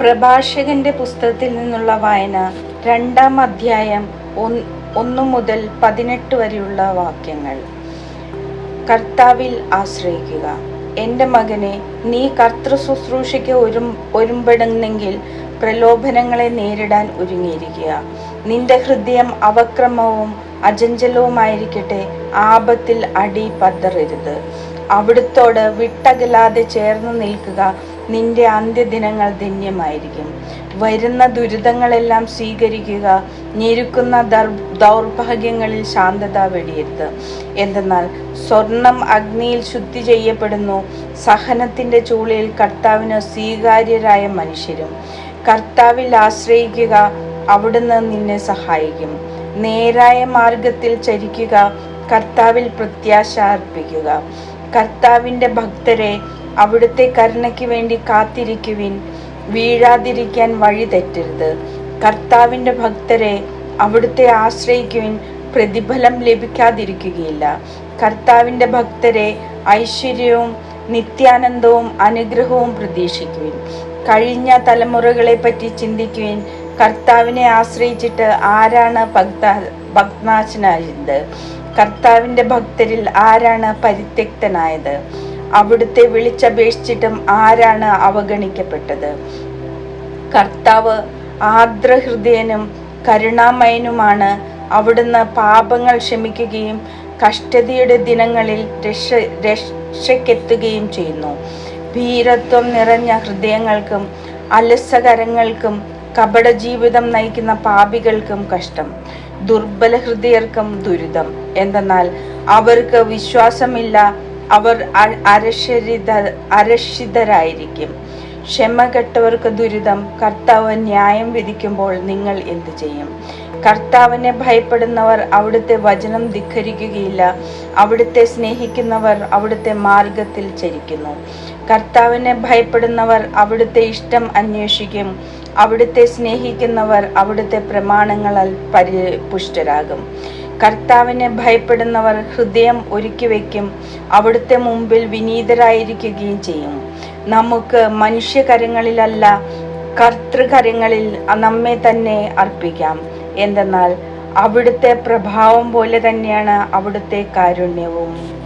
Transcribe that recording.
പ്രഭാഷകന്റെ പുസ്തകത്തിൽ നിന്നുള്ള വായന രണ്ടാം അധ്യായം ഒന്ന് മുതൽ പതിനെട്ട് വരെയുള്ള വാക്യങ്ങൾ. കർത്താവിൽ ആശ്രയിക്കുക. എന്റെ മകനെ നീ കർത്തൃ ശുശ്രൂഷയ്ക്ക് ഒരു ഒരുമ്പെടുന്നെങ്കിൽ പ്രലോഭനങ്ങളെ നേരിടാൻ ഒരുങ്ങിയിരിക്കുക. നിന്റെ ഹൃദയം അവക്രമവും അജഞ്ചലവുമായിരിക്കട്ടെ ആപത്തിൽ അടി പതറരുത്. അവിടുത്തോട് വിട്ടകലാതെ ചേർന്ന് നിൽക്കുക. നിന്റെ അന്ത്യദിനങ്ങൾ ധന്യമായിരിക്കും. വരുന്ന ദുരിതങ്ങളെല്ലാം സ്വീകരിക്കുക ഞെരുക്കുന്ന ദർ- ദൗർഭാഗ്യങ്ങളിൽ ശാന്തത വെടിയരുത്. എന്തെന്നാൽ സ്വർണം അഗ്നിയിൽ ശുദ്ധി ചെയ്യപ്പെടുന്നു സഹനത്തിന്റെ ചൂളയിൽ കർത്താവിന് സ്വീകാര്യരായ മനുഷ്യരും. കർത്താവിൽ ആശ്രയിക്കുക അവിടുന്ന് നിന്നെ സഹായിക്കും. നേരായ മാർഗത്തിൽ ചരിക്കുക കർത്താവിൽ പ്രത്യാശ അർപ്പിക്കുക. കർത്താവിന്റെ ഭക്തരെ അവിടുത്തെ കരുണയ്ക്ക് വേണ്ടി കാത്തിരിക്കുവിൻ. വീഴാതിരിക്കാൻ വഴി തെറ്റരുത്. കർത്താവിന്റെ ഭക്തരെ അവിടുത്തെ ആശ്രയിക്കുവിൻ. പ്രതിഫലം ലഭിക്കാതിരിക്കുകയില്ല. കർത്താവിന്റെ ഭക്തരെ ഐശ്വര്യവും നിത്യാനന്ദവും അനുഗ്രഹവും പ്രതീക്ഷിക്കുവിൻ. കഴിഞ്ഞ തലമുറകളെ പറ്റി ചിന്തിക്കുവിൻ. കർത്താവിനെ ആശ്രയിച്ചിട്ട് ആരാണ് ഭക്ത ഭഗ്നാശനായത് കർത്താവിന്റെ ഭക്തരിൽ ആരാണ് പരിത്യക്തനായത്? അവിടുത്തെ വിളിച്ചപേക്ഷിച്ചിട്ടും ആരാണ് അവഗണിക്കപ്പെട്ടത്? കർത്താവ് ആർദ്രഹൃദയനും കരുണാമയനുമാണ് അവിടുന്ന് പാപങ്ങൾ ക്ഷമിക്കുകയും കഷ്ടതയുടെ ദിനങ്ങളിൽ രക്ഷ രക്ഷയ്ക്കെത്തുകയും ചെയ്യുന്നു. ഭീരത്വം നിറഞ്ഞ ഹൃദയങ്ങൾക്കും അലസകരങ്ങൾക്കും കപട ജീവിതം നയിക്കുന്ന പാപികൾക്കും കഷ്ടം. ദുർബല ഹൃദയർക്കും ദുരിതം. എന്തെന്നാൽ അവർക്ക് വിശ്വാസമില്ല അവർ അരക്ഷരിത അരക്ഷിത അരക്ഷിതരായിരിക്കും. ക്ഷമ കെട്ടവർക്ക് ദുരിതം കർത്താവ് ന്യായം വിധിക്കുമ്പോൾ നിങ്ങൾ എന്തു ചെയ്യും? കർത്താവിനെ ഭയപ്പെടുന്നവർ അവിടുത്തെ വചനം ധിഖരിക്കുകയില്ല. അവിടുത്തെ സ്നേഹിക്കുന്നവർ അവിടുത്തെ മാർഗത്തിൽ ചരിക്കുന്നു. കർത്താവിനെ ഭയപ്പെടുന്നവർ അവിടുത്തെ ഇഷ്ടം അന്വേഷിക്കും. അവിടുത്തെ സ്നേഹിക്കുന്നവർ അവിടുത്തെ പ്രമാണങ്ങളാൽ പരിപുഷ്ടരാകും. കർത്താവിനെ ഭയപ്പെടുന്നവർ ഹൃദയം ഒരുക്കി വയ്ക്കും. അവിടുത്തെ മുമ്പിൽ വിനീതരായിരിക്കുകയും ചെയ്യും. നമുക്ക് മനുഷ്യകരങ്ങളിലല്ല കർത്തൃകരങ്ങളിൽ നമ്മെ തന്നെ അർപ്പിക്കാം. എന്തെന്നാൽ അവിടുത്തെ പ്രഭാവം പോലെ തന്നെയാണ് അവിടുത്തെ കാരുണ്യവും.